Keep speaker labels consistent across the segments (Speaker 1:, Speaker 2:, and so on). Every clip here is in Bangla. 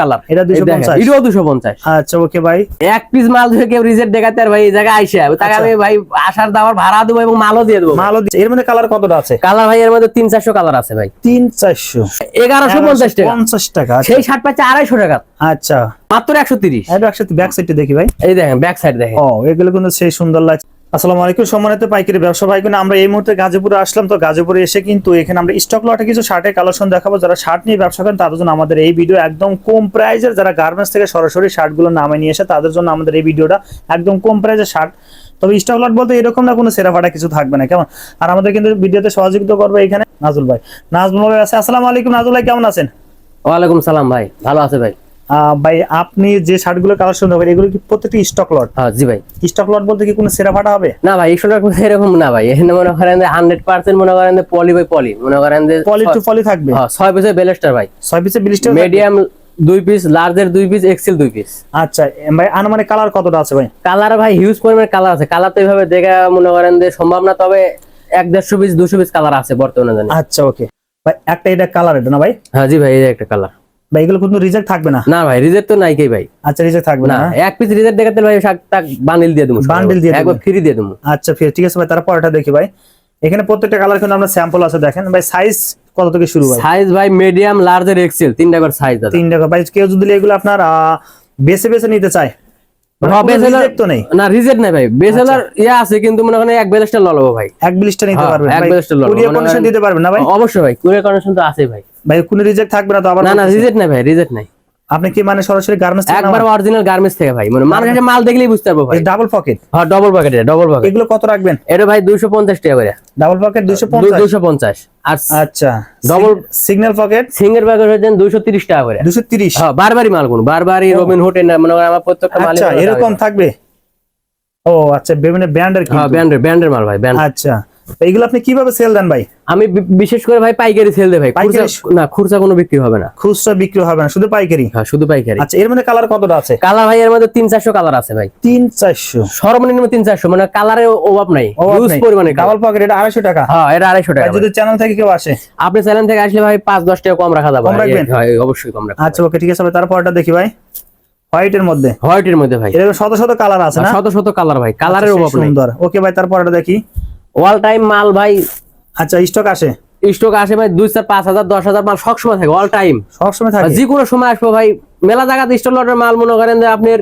Speaker 1: কালার
Speaker 2: এটা 250
Speaker 1: এটাও দুশো পঞ্চাশ।
Speaker 2: আচ্ছা ওকে ভাই
Speaker 1: এক পিস মাল ধরে কেউ রিজেক্ট দেখাতে আর ভাই এই জায়গায় আইসা। তাকে
Speaker 2: আচ্ছা।
Speaker 1: আমি ভাই আসার দাবার ভাড়া দেবো এবং মালও দিয়ে দেবো।
Speaker 2: মালও দিচ্ছে। এর মধ্যে কালার কতটা আছে?
Speaker 1: কালার ভাই এর মধ্যে তিন চারশো কালার আছে ভাই।
Speaker 2: তিন চারশো।
Speaker 1: এগারোশো পঞ্চাশ টাকা।
Speaker 2: পঞ্চাশ টাকা আচ্ছা।
Speaker 1: সেই শার্ট পাচ্ছে আড়াইশো টাকা।
Speaker 2: আচ্ছা।
Speaker 1: মাত্র
Speaker 2: এটা ব্যাক সাইডটা দেখি ভাই।
Speaker 1: এই দেখেন ব্যাক সাইড দেখেন।
Speaker 2: ও এগুলো কিন্তু সেই সুন্দর লাগছে। আসসালামু আলাইকুম সম্মানিত পাইকারি ব্যবসা ভাই বোন, আমরা এই মুহূর্তে গাজীপুরে আসলাম। তো গাজীপুরে এসে কিন্তু এখানে আমরা স্টক লটে কিছু শার্টের কালেকশন দেখাবো। যারা শার্ট নিয়ে ব্যবসা করেন তাদের জন্য আমাদের এই ভিডিও একদম কম প্রাইজের যারা গার্মেন্টস থেকে সরাসরি শার্টগুলো নামে নিয়ে এসে তাদের জন্য আমাদের এই ভিডিওটা একদম কম প্রাইজের শার্ট। তবে স্টক লট বলতে এরকম না কোনো সেরা ফাটা কিছু থাকবে না কেমন? আর আমাদের কিন্তু ভিডিওতে সহযোগিতা করবে এখানে নাজুল ভাই। নাজমুল ভাই আছে। আসসালামু আলাইকুম নাজুল ভাই কেমন আছেন?
Speaker 1: ওয়ালাইকুম সালাম ভাই ভালো আছে ভাই।
Speaker 2: ভাই আপনি যে শার্টগুলো কালেকশন দেবেন এগুলো কি প্রত্যেকটি স্টক লট
Speaker 1: হ্যাঁ জি ভাই।
Speaker 2: স্টক লট বলতে কি কোনো সেরা ফাটা হবে?
Speaker 1: না ভাই এইসব এরকম না ভাই। এখানে মনে করেন যে হান্ড্রেড পার্সেন্ট মনে করেন যে পলি বাই পলি মনে করেন যে
Speaker 2: পলি টু পলি থাকবে?
Speaker 1: হ্যাঁ, ছয় পিসের বেলেস্টার ভাই।
Speaker 2: ছয় পিসে বিলিশটা
Speaker 1: মিডিয়াম দুই পিস লার্জের দুই পিস এক্সেল দুই পিস
Speaker 2: আচ্ছা ভাই আনুমানিক কালার কতটা আছে ভাই?
Speaker 1: কালার ভাই হিউজ পরিমাণে কালার আছে। কালার তো এইভাবে দেখা মনে করেন যে সম্ভব না তবে এক দেড়শো পিস দুশো পিস কালার আছে বর্তমানে
Speaker 2: আচ্ছা ওকে ভাই একটা এটা কালার এটা না ভাই?
Speaker 1: হ্যাঁ জি ভাই এই একটা কালার
Speaker 2: ভাই এগুলো কিন্তু রিজেক্ট থাকবে না।
Speaker 1: না ভাই রিজেক্ট তো নাই কে ভাই।
Speaker 2: আচ্ছা রিজেক্ট থাকবে
Speaker 1: না
Speaker 2: না
Speaker 1: এক পিস রিজেক্ট দেখাতে ভাই শাক তাক বান্ডিল দিয়ে দেবো
Speaker 2: Bundle দিয়ে
Speaker 1: একবার ফ্রি দিয়ে দেবো।
Speaker 2: আচ্ছা ফ্রি ঠিক আছে ভাই তারপর এটা দেখি ভাই। এখানে প্রত্যেকটা কালার কিন্তু আমরা স্যাম্পল আছে দেখেন। ভাই সাইজ কত থেকে শুরু ভাই?
Speaker 1: সাইজ ভাই মিডিয়াম লার্জের এক্সেল তিনটা করে সাইজ দাদা
Speaker 2: তিন টাকা ভাই কেউ যদি এগুলো আপনার বেছে বেছে নিতে চায়
Speaker 1: না রিজেক্ট নাই ভাই। বেসেলার ইয়া আছে কিন্তু মনে করেন এক ললবো ভাই।
Speaker 2: এক নিতে
Speaker 1: হ্যাঁ,
Speaker 2: পারবেন
Speaker 1: এক।
Speaker 2: কুরিয়ার
Speaker 1: মনে
Speaker 2: দিতে পারবেন না ভাই?
Speaker 1: অবশ্যই ভাই কুরিয়ার কন্ডিশন তো আছে ভাই।
Speaker 2: ভাই কোনো রিজেক্ট থাকবে না তো আবার
Speaker 1: না না রিজেক্ট নাই ভাই রিজেক্ট নাই।
Speaker 2: আপনি কি মানে সরাসরি গার্মেন্টস
Speaker 1: একবার অরিজিনাল গার্মেন্টস থেকে ভাই। মানে মানুষ এসে মাল দেখলেই বুঝতে পারব ভাই।
Speaker 2: ডাবল পকেট
Speaker 1: হ্যাঁ ডবল পকেট ডবল পকেট
Speaker 2: এগুলো কত রাখবেন?
Speaker 1: এটা ভাই দুইশো পঞ্চাশ টাকা করে।
Speaker 2: ডাবল পকেট দুশো পঞ্চাশ?
Speaker 1: দুইশো পঞ্চাশ। আর
Speaker 2: আচ্ছা।
Speaker 1: Double-
Speaker 2: signal pocket
Speaker 1: single packet হচ্ছে দুইশো তিরিশ টাকা করে।
Speaker 2: দুশো তিরিশ?
Speaker 1: হ্যাঁ বারবারই মাল কোন বারবারই রবিন হোটেল না মনে আমার প্রত্যেকটা মাল
Speaker 2: আচ্ছা এরকম থাকবে? ও আচ্ছা বিভিন্ন ব্র্যান্ডের
Speaker 1: হ্যাঁ ব্যান্ডের ব্যান্ডের মাল ভাই ব্র্যান্ড
Speaker 2: আচ্ছা। তো এগুলো আপনি কীভাবে সেল দেন ভাই?
Speaker 1: আমি বিশেষ করে ভাই পাইকারি সেল ভাই। না খুচরা কোনো বিক্রি হবে না।
Speaker 2: খুচরা বিক্রি হবে না শুধু পাইকারি?
Speaker 1: হ্যাঁ শুধু পাইকারি।
Speaker 2: আচ্ছা এর মধ্যে কালার কতটা আছে?
Speaker 1: কালার ভাই এর মধ্যে তিন চারশো কালার আছে ভাই।
Speaker 2: তিন চারশো
Speaker 1: সর্বনিম্ন তিন চারশো মানে কালারের অভাব নাই হিউজ পরিমাণে
Speaker 2: ডাবল পকেট এটা আড়াইশো টাকা?
Speaker 1: হ্যাঁ এটা আড়াইশো টাকা
Speaker 2: যদি চ্যানেল থেকে কেউ আসে?
Speaker 1: আপনি চ্যানেল থেকে আসলে ভাই পাঁচ দশ টাকা কম রাখা যাবে
Speaker 2: কম রাখবেন?
Speaker 1: হ্যাঁ, অবশ্যই কম রাখা
Speaker 2: আচ্ছা ওকে ঠিক আছে তারপরটা দেখি ভাই। হোয়াইটের মধ্যে।
Speaker 1: হোয়াইটের মধ্যে ভাই।
Speaker 2: এরকম শত শত কালার আছে না?
Speaker 1: শত শত কালার ভাই কালারের
Speaker 2: আচ্ছা,
Speaker 1: অভাব নেই।
Speaker 2: সুন্দর। ওকে ভাই তারপরটা দেখি।
Speaker 1: অল টাইম মাল ভাই।
Speaker 2: আচ্ছা স্টক আসে?
Speaker 1: স্টক আসে ভাই দুই চার পাঁচ হাজার দশ হাজার মাল সবসময় থাকে অল টাইম
Speaker 2: সবসময় থাকে?
Speaker 1: যে কোনো সময় আসব ভাই মেলা জায়গাতে স্টল লটের মাল মনে করেন যে আপনার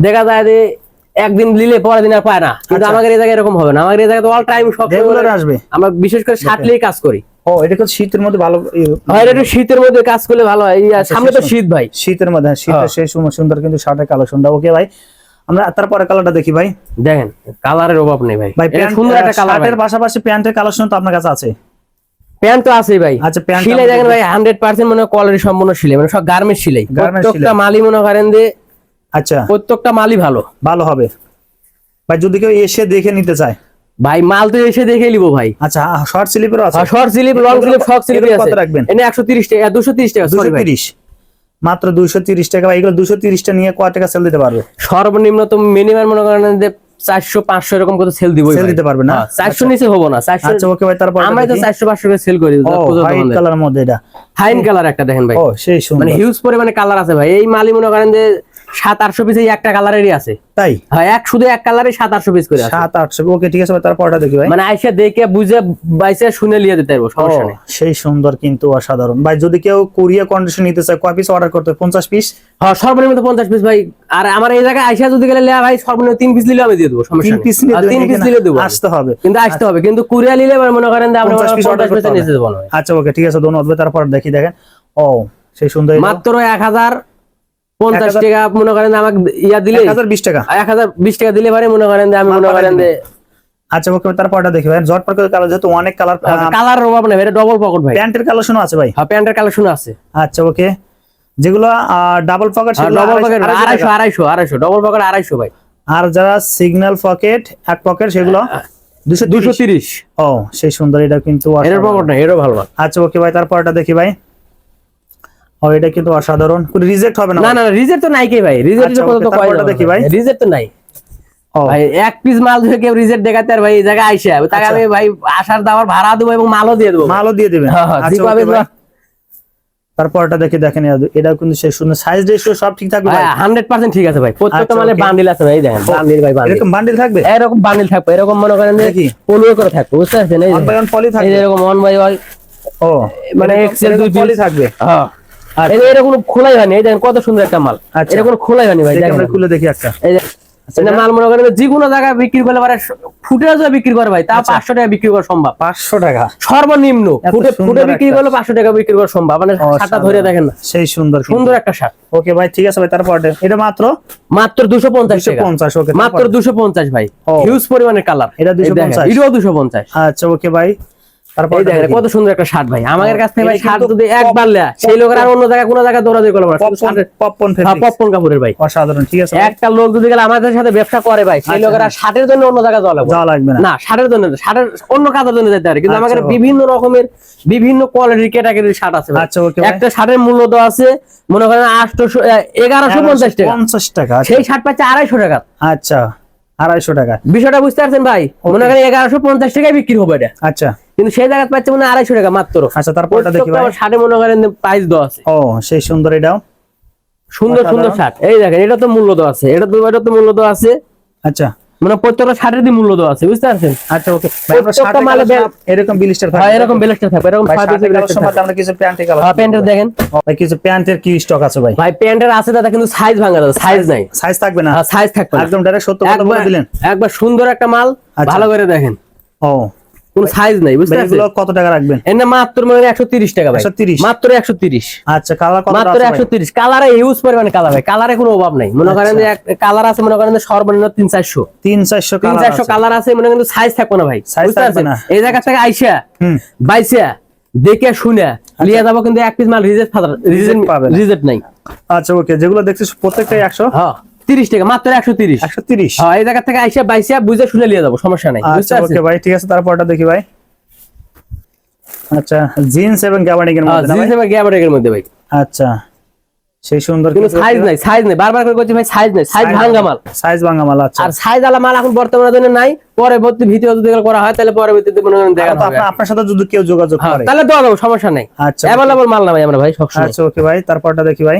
Speaker 1: দেখা যায় যে একদিন নিলে পরের দিন আর পায় না। কিন্তু
Speaker 2: আচ্ছা।
Speaker 1: আমাদের এই জায়গায় এরকম হবে না। আমাদের এই জায়গায় অল টাইম সব
Speaker 2: আসবে?
Speaker 1: আমরা বিশেষ করে সাতলেই কাজ করি।
Speaker 2: ও এটা কিন্তু শীতের মধ্যে ভালো ই-
Speaker 1: হয় একটু শীতের মধ্যে কাজ করলে ভালো হয়। এই সামনে তো
Speaker 2: শীত-
Speaker 1: শীত ভাই।
Speaker 2: শীতের মধ্যে হ্যাঁ, শীতের
Speaker 1: হ্যাঁ।
Speaker 2: সেই সময় সুন্দর কিন্তু শার্টের কালেকশনটা ওকে ভাই আমরা তারপরে কালারটা দেখি ভাই।
Speaker 1: দেখেন কালারের অভাব নেই ভাই।
Speaker 2: ভাই
Speaker 1: সুন্দর একটা কালার
Speaker 2: শার্টের পাশাপাশি প্যান্টের কালেকশন তো আপনার কাছে আছে।
Speaker 1: প্যান্ট তো আছেই ভাই।
Speaker 2: আচ্ছা প্যান্ট
Speaker 1: সিলাই দেখেন ভাই হান্ড্রেড পার্সেন্ট মনে কোয়ালিটি সম্পূর্ণ সিলাই মানে সব গার্মেন্ট সিলাই। প্রত্যেকটা মালই মনে করেন যে
Speaker 2: আচ্ছা।
Speaker 1: প্রত্যেকটা মালই ভালো।
Speaker 2: ভালো হবে। ভাই যদি কেউ এসে দেখে নিতে চায়?
Speaker 1: ভাই মাল তো এসে দেখে নিবো ভাই।
Speaker 2: আচ্ছা শর্ট স্লিপেরও আছে?
Speaker 1: শর্ট স্লিপ লং স্লিপ
Speaker 2: কত-
Speaker 1: শর্ট স্লিপ
Speaker 2: এগুলো কত
Speaker 1: আছে
Speaker 2: রাখবেন?
Speaker 1: এনে একশো তিরিশ টাকা দুশো তিরিশ টাকা
Speaker 2: দুশো
Speaker 1: সরি ভাই।
Speaker 2: তিরিশ। মাত্র দুইশো তিরিশ টাকা। বা এগুলো দুশো তিরিশটা নিয়ে কয় টাকা সেল দিতে পারবে?
Speaker 1: সর্বনিম্ন তো মিনিমাম মনে করেন যে চারশো পাঁচশো এরকম করে সেল দিব
Speaker 2: সেল দিতে পারবে না?
Speaker 1: চারশো নিচে হব না চারশো
Speaker 2: আচ্ছা ওকে ভাই তারপর
Speaker 1: আমরা তো চারশো পাঁচশো করে সেল করি
Speaker 2: হোয়াইট কালার মধ্যে। এটা।
Speaker 1: ফাইন কালার একটা দেখেন ভাই।
Speaker 2: ও সেই
Speaker 1: মানে হিউজ পরিমাণে কালার আছে ভাই। এই মালি মনে করেন যে সাত আটশো পিস একটা কালারেরই আছে।
Speaker 2: তাই?
Speaker 1: হ্যাঁ এক শুধু এক কালারে সাত আটশো পিস করে আছে।
Speaker 2: সাত আটশো ওকে ঠিক আছে ভাই তারপরটা দেখি ভাই।
Speaker 1: মানে আইসা দেখে বুঝে বাইসে শুনে লিয়ে দিতে পারব সমস্যা নেই।
Speaker 2: সেই সুন্দর কিন্তু অসাধারণ। ভাই যদি কেউ কোরিয়া কন্ডিশন নিতে চায় কয় পিস অর্ডার করতে পঞ্চাশ পিস
Speaker 1: হ্যাঁ সর্বনিম্ন পঞ্চাশ পিস ভাই। আর আমার এই জায়গায় আইসা যদি গেলে লেয়া ভাই সর্বনিম্ন তিন পিস নিলে আমি দিয়ে দেবো সমস্যা
Speaker 2: পিস
Speaker 1: তিন পিস নিলে দেবো
Speaker 2: আসতে হবে।
Speaker 1: কিন্তু আসতে হবে কিন্তু কুরিয়া নিলে মনে করেন যে আমরা
Speaker 2: পঞ্চাশ পিস অর্ডার করতে
Speaker 1: নিচে দেবো
Speaker 2: আচ্ছা ওকে ঠিক আছে ধন্যবাদ তারপর দেখি দেখেন। ও সেই সুন্দর
Speaker 1: মাত্র এক হাজার পঞ্চাশ টাকা মনে করেন আমাকে ইয়া দিলে
Speaker 2: এক হাজার বিশ টাকা।
Speaker 1: এক হাজার বিশ টাকা দিলে পারে মনে করেন আমি মনে করেন
Speaker 2: আচ্ছা ওকে তারপরটা দেখি ভাই। জট পার্কের কালার যেহেতু অনেক কালার
Speaker 1: কালার অভাব নেই এটা ডবল পকেট ভাই।
Speaker 2: প্যান্টের কালেকশনও আছে ভাই।
Speaker 1: হ্যাঁ প্যান্টের আছে।
Speaker 2: আচ্ছা ওকে। যেগুলো ডাবল পকেট
Speaker 1: ডবল পকেট
Speaker 2: আড়াইশো- আড়াইশো
Speaker 1: আড়াইশো ডবল পকেট আড়াইশো ভাই।
Speaker 2: আর যারা সিগন্যাল পকেট এক পকেট সেগুলো দুশো
Speaker 1: দুশো তিরিশ।
Speaker 2: ও সেই সুন্দর এটা কিন্তু অসাধারণ।
Speaker 1: পকেট না এটাও ভালো।
Speaker 2: আচ্ছা ওকে ভাই তারপরটা দেখি ভাই। ও এটা কিন্তু অসাধারণ। কোনো রিজেক্ট হবে না
Speaker 1: না না রিজেক্ট তো নাই কে ভাই। রিজেক্ট
Speaker 2: আচ্ছা,
Speaker 1: কত তো কয়
Speaker 2: দেখি ভাই।
Speaker 1: রিজেক্ট তো নাই। ভাই এক পিস মাল ধরে কেউ রিজেক্ট দেখাতে আর ভাই এই জায়গায় আইসা। তাকে
Speaker 2: আচ্ছা।
Speaker 1: আমি ভাই আসার দাবার ভাড়া দেবো এবং মালও দিয়ে দেবো।
Speaker 2: মালও দিয়ে দিবেন।
Speaker 1: হ্যাঁ, হ্যাঁ,
Speaker 2: আচ্ছা ভাই। তারপরটা দেখে দেখেন এটা কিন্তু সেই সুন্দর সাইজ রেশিও সব ঠিক থাকবে ভাই?
Speaker 1: হান্ড্রেড পার্সেন্ট ঠিক আছে ভাই। প্রত্যেকটা
Speaker 2: আচ্ছা,
Speaker 1: মানে. বান্ডিল আছে ভাই দেখেন বান্ডিল ভাই বান্ডিল
Speaker 2: এরকম বান্ডিল থাকবে?
Speaker 1: এরকম বান্ডিল থাকবে এরকম মনে করেন যে
Speaker 2: দেখি।
Speaker 1: করে থাকবে বুঝতে পারছেন? এই
Speaker 2: পলি
Speaker 1: এরকম ওয়ান বাই ওয়ান
Speaker 2: ও
Speaker 1: মানে এক্সেল দুই
Speaker 2: পলি থাকবে।
Speaker 1: হ্যাঁ।
Speaker 2: আচ্ছা।
Speaker 1: এই যে খোলাই হয়নি এই দেখেন কত সুন্দর একটা মাল।
Speaker 2: আচ্ছা।
Speaker 1: এটা কোনো খোলাই হয়নি ভাই
Speaker 2: আমরা খুলে দেখি একটা।
Speaker 1: যে
Speaker 2: আচ্ছা,
Speaker 1: এটা
Speaker 2: এটা-
Speaker 1: মাল মনে করেন যে কোনো জায়গায় বিক্রি করলে পারে ফুটে যদি বিক্রি করে ভাই তা
Speaker 2: আচ্ছা।
Speaker 1: পাঁচশো টাকা বিক্রি করা সম্ভব।
Speaker 2: পাঁচশো টাকা।
Speaker 1: সর্বনিম্ন ফুটে ফুটে বিক্রি করলে পাঁচশো টাকা বিক্রি করা সম্ভব মানে শার্টটা ধরে দেখেন না।
Speaker 2: সেই সুন্দর
Speaker 1: সুন্দর একটা শার্ট।
Speaker 2: ওকে ভাই ঠিক আছে ভাই তারপর এটা মাত্র?
Speaker 1: মাত্র দুশো পঞ্চাশ
Speaker 2: পঞ্চাশ ওকে
Speaker 1: মাত্র দুশো পঞ্চাশ ভাই। হিউজ পরিমাণের কালার।
Speaker 2: এটা 250
Speaker 1: এটাও দুশো পঞ্চাশ।
Speaker 2: আচ্ছা ওকে ভাই। তারপর
Speaker 1: দেখেন কত সুন্দর একটা শার্ট ভাই। আমাদের কাছ থেকে ভাই শার্ট যদি একবার লেয়া সেই লোকের আর অন্য জায়গায় কোনো জায়গায় দৌড়াদৌড়ি করবে না। শুধু
Speaker 2: পপকর্ন
Speaker 1: হ্যাঁ, পপকর্ন কাপড়ের ভাই।
Speaker 2: অসাধারণ ঠিক আছে
Speaker 1: একটা লোক যদি গেলে আমাদের সাথে ব্যবসা করে ভাই সেই
Speaker 2: আচ্ছা,
Speaker 1: লোকের আর শার্টের জন্য অন্য জায়গায় যাওয়া লাগবে।
Speaker 2: যাওয়া লাগবে না।
Speaker 1: না শার্টের জন্য শার্টের অন্য কাজের জন্য যেতে পারে। কিন্তু
Speaker 2: আচ্ছা,
Speaker 1: আমাদের বিভিন্ন রকমের বিভিন্ন কোয়ালিটির ক্যাটাগরির শার্ট আছে।
Speaker 2: আচ্ছা, ভাই।
Speaker 1: একটা শার্টের মূল্য তো আছে মনে করেন আটশো এগারোশো পঞ্চাশ টাকা।
Speaker 2: পঞ্চাশ টাকা আচ্ছা।
Speaker 1: সেই শার্ট পাচ্ছে আড়াইশো টাকা।
Speaker 2: আচ্ছা। আড়াইশো টাকা।
Speaker 1: বিষয়টা বুঝতে পারছেন ভাই? মনে করেন এগারোশো পঞ্চাশ টাকায় বিক্রি হবে এটা।
Speaker 2: আচ্ছা।
Speaker 1: কিন্তু সেই জায়গায় পাচ্ছে মানে আড়াইশো টাকা মাত্র।
Speaker 2: আচ্ছা তারপর দেখি
Speaker 1: শার্টে মনে করেন প্রাইস দশ
Speaker 2: ও সেই সুন্দর এটাও।
Speaker 1: সুন্দর সুন্দর। শার্ট এই দেখেন এটা তো মূল্য দেওয়া আছে। এটা তো এটা তো মূল্য দেওয়া আছে।
Speaker 2: আচ্ছা।
Speaker 1: মানে প্রত্যেকটা শার্টের দিয়ে মূল্য দেওয়া আছে বুঝতে পারছেন?
Speaker 2: আচ্ছা ওকে।
Speaker 1: প্রত্যেকটা মালে
Speaker 2: এরকম বিলিস্টার
Speaker 1: হ্যাঁ এরকম বিলিস্টার থাকবে এরকম
Speaker 2: শার্টের কালেকশন মধ্যে আমরা কিছু প্যান্টের কালার
Speaker 1: হ্যাঁ প্যান্টের দেখেন।
Speaker 2: ভাই কিছু প্যান্টের কি স্টক আছে ভাই?
Speaker 1: ভাই প্যান্টের আছে দাদা কিন্তু সাইজ ভাঙা দাদা সাইজ নাই।
Speaker 2: সাইজ থাকবে না?
Speaker 1: সাইজ থাকবে
Speaker 2: একদম ডাইরেক্ট সত্য কথা বলে দিলেন?
Speaker 1: একবার সুন্দর একটা মাল
Speaker 2: আচ্ছা।
Speaker 1: ভালো করে দেখেন।
Speaker 2: ও।
Speaker 1: কোন সাইজ নাই বুঝতে পারছেন?
Speaker 2: এগুলো কত টাকা রাখবেন?
Speaker 1: এর না মাত্র মানে একশো তিরিশ টাকা ভাই।
Speaker 2: 130
Speaker 1: মাত্র একশো তিরিশ।
Speaker 2: আচ্ছা কালার কত
Speaker 1: মাত্র
Speaker 2: আছে
Speaker 1: একশো
Speaker 2: ভাই?
Speaker 1: তিরিশ। কালারে ইউজ পরিমাণে কালার ভাই। কালারে কোনো অভাব নাই। মনে করেন যে কালার আছে মনে করেন যে সর্বনিম্ন তিন চারশো।
Speaker 2: তিন চারশো
Speaker 1: তিন
Speaker 2: কালার
Speaker 1: চারশো
Speaker 2: আছে।
Speaker 1: কালার আছে মনে কিন্তু সাইজ থাকবে না ভাই। বুঝতে পারছেন? এই জায়গা থেকে আইসা
Speaker 2: হুম।
Speaker 1: বাইসা দেখে শুনে লিয়ে যাব কিন্তু এক পিস মাল রিজেক্ট রিজেক্ট
Speaker 2: পাবে।
Speaker 1: রিজেক্ট নাই।
Speaker 2: আচ্ছা ওকে যেগুলো দেখছিস প্রত্যেকটাই একশো।
Speaker 1: হ্যাঁ। তিরিশ টাকা মাত্র একশো তিরিশ।
Speaker 2: একশো তিরিশ।
Speaker 1: হ্যাঁ এই জায়গা থেকে আইসা বাইসা বুঝে শুনে লিয়ে যাব সমস্যা নাই বুঝতে
Speaker 2: আচ্ছা ওকে ভাই ঠিক আছে তারপরটা দেখি ভাই। আচ্ছা জিন্স এবং গ্যাবার্ডিং এর মধ্যে ভাই?
Speaker 1: জিনিস এবার গ্যাবারের মধ্যে ভাই।
Speaker 2: আচ্ছা সেই সুন্দর
Speaker 1: কিন্তু সাইজ নাই সাইজ নাই বারবার করে বলছি ভাই সাইজ নাই সাইজ ভাঙ্গা মাল।
Speaker 2: সাইজ ভাঙা মাল আচ্ছা।
Speaker 1: আর সাইজ আলা মাল এখন বর্তমানে জন্য নাই পরবর্তী ভিডিও যদি করা হয় তাহলে পরবর্তীতে মনে করেন দেখা
Speaker 2: আপনার আপনার সাথে যদি কেউ যোগাযোগ
Speaker 1: হ্যাঁ
Speaker 2: করে।
Speaker 1: তাহলে যাব সমস্যা নাই।
Speaker 2: আচ্ছা
Speaker 1: অ্যাভেলেবল মাল না ভাই আমরা ভাই সবসময়।
Speaker 2: আচ্ছা ওকে ভাই তারপরটা দেখি ভাই।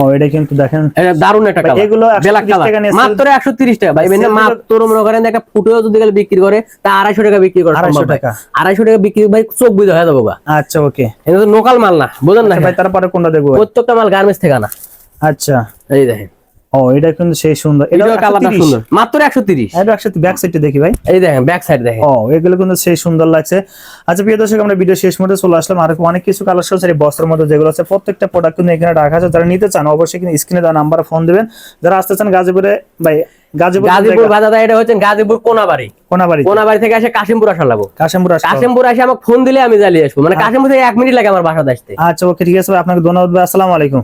Speaker 2: ও এটা কিন্তু দেখেন
Speaker 1: এটা দারুণ একটা কালার।
Speaker 2: এগুলো
Speaker 1: ব্ল্যাক কালার।
Speaker 2: টাকা
Speaker 1: মাত্র 130 টাকা। ভাই মানে
Speaker 2: sell
Speaker 1: মাত্র মনে করেন একটা ফুটো যদি গেলে বিক্রি করে তা 250 টাকা বিক্রি করে
Speaker 2: 250 টাকা।
Speaker 1: 250 টাকা বিক্রি ভাই চোখ বুঝা হয়ে যাব
Speaker 2: আচ্ছা ওকে।
Speaker 1: এটা তো লোকাল মাল না বুঝেন না
Speaker 2: ভাই তারপরে কোনটা দেখব?
Speaker 1: প্রত্যেকটা মাল গার্মেন্টস থেকে না
Speaker 2: আচ্ছা।
Speaker 1: এই দেখেন।
Speaker 2: ও এটা কিন্তু সেই সুন্দর। এটা
Speaker 1: কালারটা সুন্দর। মাত্র 130
Speaker 2: এটা একসাথে ব্যাক সাইডে দেখি ভাই।
Speaker 1: এই দেখেন ব্যাক সাইড দেখেন।
Speaker 2: ও এগুলো কিন্তু সেই সুন্দর লাগছে। আচ্ছা প্রিয় দর্শক আমরা ভিডিও শেষ মুহূর্তে চলে আসলাম। আর অনেক কিছু কালেকশন আছে বস্ত্রের মধ্যে যেগুলো আছে প্রত্যেকটা প্রোডাক্ট কিন্তু এখানে রাখা আছে। যারা নিতে চান অবশ্যই কিন্তু স্ক্রিনে দেওয়া নাম্বারে ফোন দিবেন। যারা আসতে চান গাজীপুরে ভাই গাজীপুর
Speaker 1: গাজীপুর বাজার এটা হচ্ছে গাজীপুর কোনাবাড়ি।
Speaker 2: কোনাবাড়ি
Speaker 1: কোনাবাড়ি থেকে আসে কাশিমপুর আসা লাগবো।
Speaker 2: কাশিমপুর হবে।
Speaker 1: কাশিমপুর আসে আমাকে ফোন দিলে আমি জ্বালিয়ে আসব। মানে কাশিমপুর থেকে এক মিনিট লাগে আমার বাসাতে আসতে।
Speaker 2: আচ্ছা ওকে ঠিক আছে ভাই আপনাকে ধন্যবাদ আসসালামু আলাইকুম।